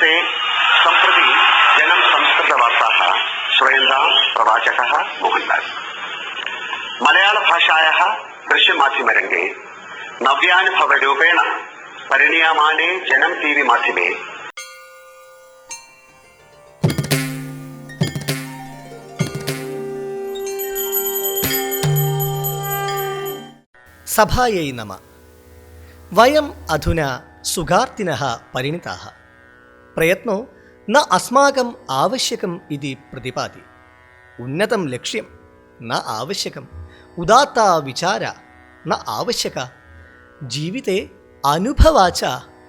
से सम्प्रति जनम संस्कृतवार्ताः श्रयन्तां प्रवाचकः मोहनलाल। मध्यम रंगे नव्यानुभव रूपेण परिणियामाने जनम टीवी मध्यमे സഭായൈ നമ वयम् अधुना सुगार्तिनः परिणिताः। പ്രയത്നോ ന അസ്മാകം ആവശ്യകം ഇതി പ്രതിപാദി ഉന്നതം ലക്ഷ്യം ന ആവശ്യകം. ഉദാത്ത വിചാര ന ആവശ്യക. ജീവിതേ അനുഭവാച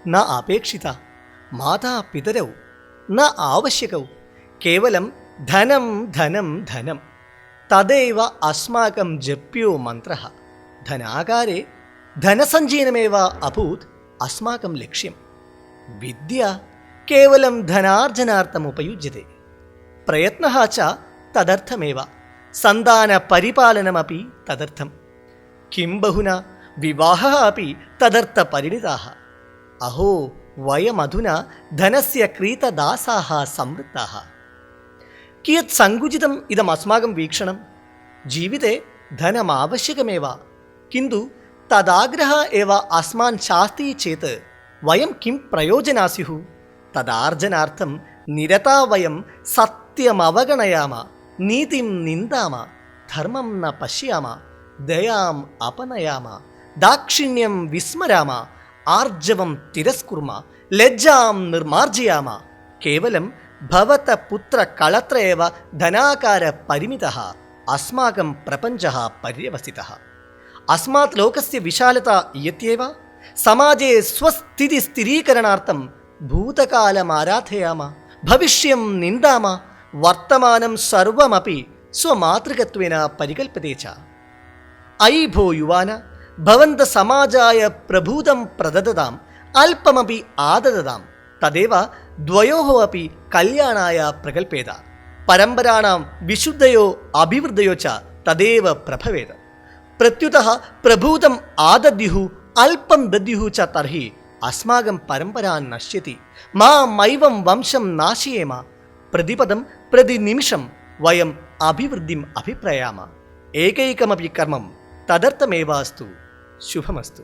ന അപേക്ഷിത മാതാപിതരൗ ന ആവശ്യകൗ. കേവലം ധനം ധനം ധനം. തദൈവ അസ്മാകം ജപ്യോ മന്ത്ര. ധനാകാരെ ധനസഞ്ചയനമേവ അഭൂത് അസ്മാകം ലക്ഷ്യം. വിദ്യ കേവലം ധനാർജനാർത്ഥം ഉപയുജ്യത്തെ പ്രയത്ന ച തദർത്ഥമേവ. സന്താന പരിപാലനമപി തദർത്ഥം. കിം ബഹുന വിവാഹ അപ്പി തദർത്ഥ പരിണിതാ അഹോ വയമധുന ധനസ്യ ക്രീതദാസാഹ സമൃദ്ധാ കിയത് സങ്കുചിതം ഇതമസ്മാകം വീക്ഷണം. ജീവിതേ ധനമാവശ്യകമേവ. കിന്തു തദാഗ്രഹ ഏവ അസ്മാൻ ശാസ്തി ചേത് വയം കിം പ്രയോജനാസ്യു തദാർജനാർത്ഥം നിരതാവയം സത്യമവഗണയാമ നീതിം നിന്ദാമ ധർമ്മം ന പശ്യാമ ദയാം അപനയാമ ദാക്ഷിണ്യം വിസ്മരാമ ആർജവം തിരസ്കുർമ ലജ്ജാം നിർമാർജയാമ കേവലം ഭവത പുത്ര കളത്രേവ ധനാകാര പരിമിത അസ്മാകം പ്രപഞ്ച പര്യവസിത. അസ്മാത് ലോകസ്യ വിശാലത ഇയത്യേവ? സമാജേ സ്വസ്ഥിതി സ്ഥിരീകരണാർത്ഥം ഭൂതകാലമാരാധയാമ ഭവിഷ്യം നിന്ദാമ വർത്തമാനം സർവമപി സ്വമാതൃകത്വേന പരികൽപ്പതേ ച അയി ഭോ യുവാന ഭവന്ത സമാജായ പ്രഭൂതം പ്രദദതാം അല്പമപി ആദദതാം തദേവ ദ്വയോ അപ്പി കല്യാണായ പ്രകൽപ്പേത പരമ്പരാണാം വിശുദ്ധയോ അഭിവൃദ്ധയോ ച തദേവ പ്രഭവേത പ്രത്യുത പ്രഭൂതം ആദദ്യുഹു അല്പം ദദ്യുഹു ച തർഹി അസ്മാകം പരമ്പരാ നശ്യതി മാ മൈവം വംശം നാശയേമ പ്രതിപദം പ്രതിനിമിഷം വയം അഭിവൃദ്ധിം അഭിപ്രയാമ ഏകൈകമപി കർമ്മം തദർത്ഥമേവാസ്തു ശുഭമസ്തു